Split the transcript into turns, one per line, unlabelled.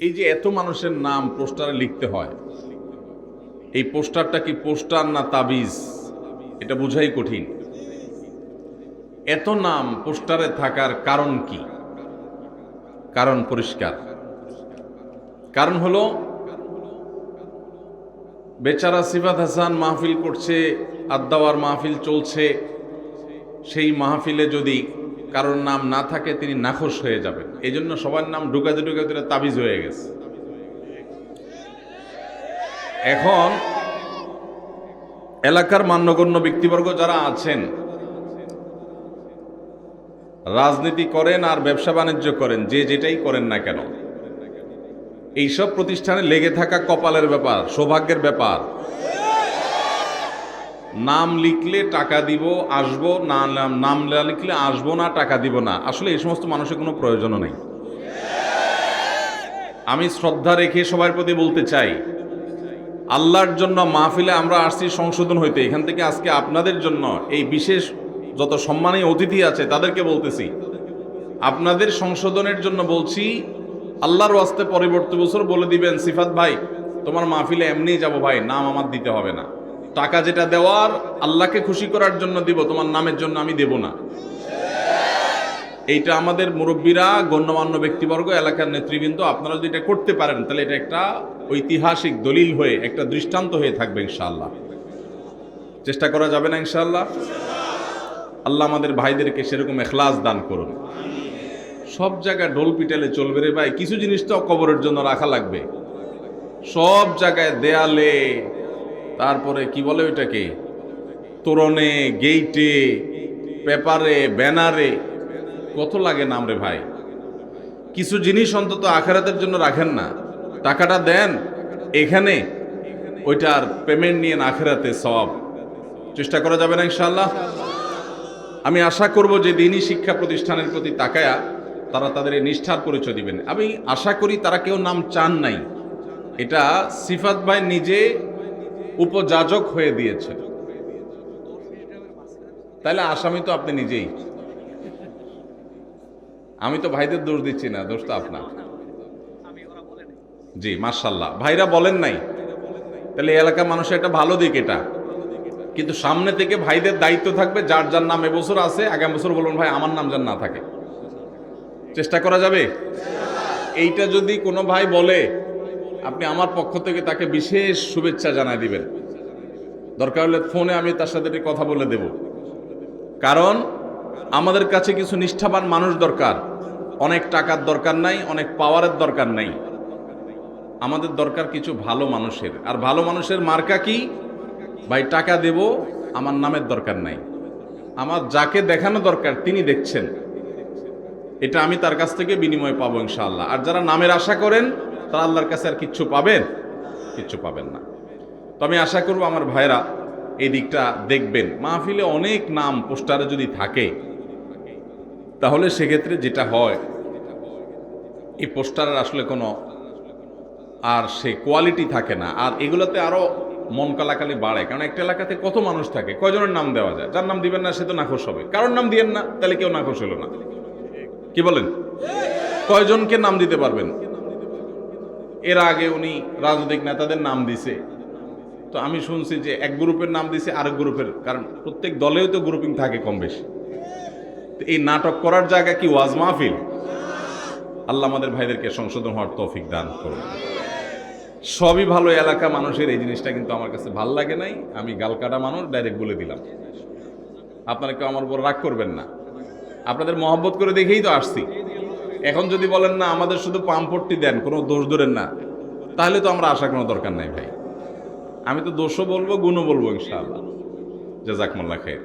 এই যে এত মানুষের নাম পোস্টারে লিখতে হয়, এই পোস্টারটা কি পোস্টার না তাবিজ? এটা বোঝাই কঠিন। এত নাম পোস্টারে থাকার কারণ কি? কারণ পরিষ্কার। কারণ হলো, বেচারা সিফাত হাসান মাহফিল করছে আদাওয়ার মাহফিল চলছে, সেই মাহফিলে যদি কারোর নাম না থাকে তিনি নাখোশ হয়ে যাবেন। এই জন্য সবার নাম ঢুকাতে ঢুকাতে তাবিজ হয়ে গেছে। এখন এলাকার মান্যগণ্য ব্যক্তিবর্গ যারা আছেন, রাজনীতি করেন আর ব্যবসা বাণিজ্য করেন, যে যেটাই করেন না কেন, এইসব প্রতিষ্ঠানে লেগে থাকা কপালের ব্যাপার, সৌভাগ্যের ব্যাপার। নাম লিখলে টাকা দিব, আসব, না নাম- লিখলে আসব না, টাকা দিব না। আসলে এই সমস্ত মানুষের কোনো প্রয়োজনও নেই। আমি শ্রদ্ধা রেখে সবার প্রতি বলতে চাই, আল্লাহর জন্য মাহফিলে আমরা আসছি সংশোধন হইতে। এখান থেকে আজকে আপনাদের জন্য এই বিশেষ যত সম্মানী অতিথি আছে, তাদেরকে বলতেছি, আপনাদের সংশোধনের জন্য বলছি, আল্লাহর ওয়াস্তে পরবর্তী বছর বলে দিবেন, সিফাত ভাই, তোমার মাহফিলে এমনিই যাব ভাই, নাম আমার দিতে হবে না। টাকা যেটা দেওয়ার, আল্লাহকে খুশি করার জন্য দিব, তোমার নামের জন্য আমি দেব না। এইটা আমাদের মুরব্বীরা, গণ্যমান্য ব্যক্তিবর্গ, এলাকার নেতৃবৃন্দ, আপনারা যদি এটা করতে পারেন, তাহলে এটা একটা ঐতিহাসিক দলিল হয়ে, একটা দৃষ্টান্ত হয়ে থাকবে ইনশাআল্লাহ। চেষ্টা করা যাবে না ইনশাআল্লাহ? আল্লাহ আমাদের ভাইদেরকে সেরকম এখলাস দান করুন। সব জায়গায় ঢোল পিটালে চলবে রে ভাই, কিছু জিনিস তো কবরের জন্য রাখা লাগবে। সব জায়গায় দেয়ালে তারপরে কি বলে ওইটাকে? তোরণে, গেইটে, পেপারে, ব্যানারে। কত লাগে নাম রে ভাই? কিছু জিনিস অন্তত আখেরাতের জন্য রাখেন না। টাকাটা দেন, এখানে। ওইটার পেমেন্ট নিয়ে আখেরাতে সব। চেষ্টা করা যাবে না ইনশাল্লাহ আমি আশা করব যে দিনই শিক্ষা প্রতিষ্ঠানের প্রতি তাকায়া তারা তাদের এই নিষ্ঠার পরিচয় দিবেন। আমি আশা করি তারা কেউ নাম চান নাই। এটা সিফাত ভাই নিজে উপযাজক হয়ে দিয়েছে। তাহলে আসামি তো আপনি নিজেই। আমি তো ভাইদের দোষ দিচ্ছি না, দোষ তো আপনার। জি মার্শাল্লাহ ভাইরা বলেন নাই। তাহলে এলাকার মানুষের একটা ভালো দিক এটা। কিন্তু সামনে থেকে ভাইদের দায়িত্ব থাকবে, যার যার নাম এবছর আছে, আগামী বছর বলুন ভাই, আমার নাম যেন না থাকে। চেষ্টা করা যাবে? এইটা যদি কোনো ভাই বলে আপনি আমার পক্ষ থেকে তাকে বিশেষ শুভেচ্ছা জানাই দিবেন। দরকার হলে ফোনে আমি তার সাথে কথা বলে দেব। কারণ আমাদের কাছে কিছু নিষ্ঠাবান মানুষ দরকার। অনেক টাকার দরকার নাই, অনেক পাওয়ারের দরকার নাই। আমাদের দরকার কিছু ভালো মানুষের। আর ভালো মানুষের মার্কা কি? ভাই, টাকা দেব, আমার নামের দরকার নাই। আমার যাকে দেখানো দরকার, তিনি দেখছেন। এটা আমি তার কাছ থেকে বিনিময় পাবো ইনশাআল্লাহ। আর যারা নামের আশা করেন তারা আল্লাহর কাছে আর কিচ্ছু পাবেন? কিচ্ছু পাবেন না। তো আমি আশা করব আমার ভাইরা এই দিকটা দেখবেন। মাহফিলে অনেক নাম, পোস্টারে যদি থাকে, তাহলে সেক্ষেত্রে যেটা হয়, এই পোস্টারের আসলে কোনো আর সে কোয়ালিটি থাকে না। আর এগুলোতে আরও মন কালাকালি বাড়ে। কারণ একটা এলাকাতে কত মানুষ থাকে, কয়জনের নাম দেওয়া যায়? যার নাম দিবেন না, সে তো নাখোশ হবে। কারোর নাম দিয়েন না, তাহলে কেউ নাখোশ হলো না। কি বলেন? কয়জনকে নাম দিতে পারবেন? এর আগে উনি রাজনৈতিক নেতাদের নাম দিছে। তো আমি শুনছি যে এক গ্রুপের নাম দিছে আরেক গ্রুপের, কারণ প্রত্যেক দলেও তো গ্রুপিং থাকে কম বেশি এই নাটক করার জায়গা কি ওয়াজ মাহফিল? আল্লাহ আমাদের ভাইদেরকে সংশোধন হওয়ার তৌফিক দান করুন। সবই ভালো এলাকা মানুষের, এই জিনিসটা কিন্তু আমার কাছে ভালো লাগে নাই। আমি গালকাটা মানুষ, ডাইরেক্ট বলে দিলাম। আপনারা কেউ আমার উপর রাগ করবেন না। আপনাদের মহব্বত করে দেখেই তো আসছি। এখন যদি বলেন না, আমাদের শুধু পাম্পটটি দেন, কোনো দোষ ধরেন না, তাহলে তো আমরা আশা কোনো দরকার নাই ভাই। আমি তো দোষও বলব, গুণও বলব, ইনশাআল্লাহ। জাজাকমল্লা খের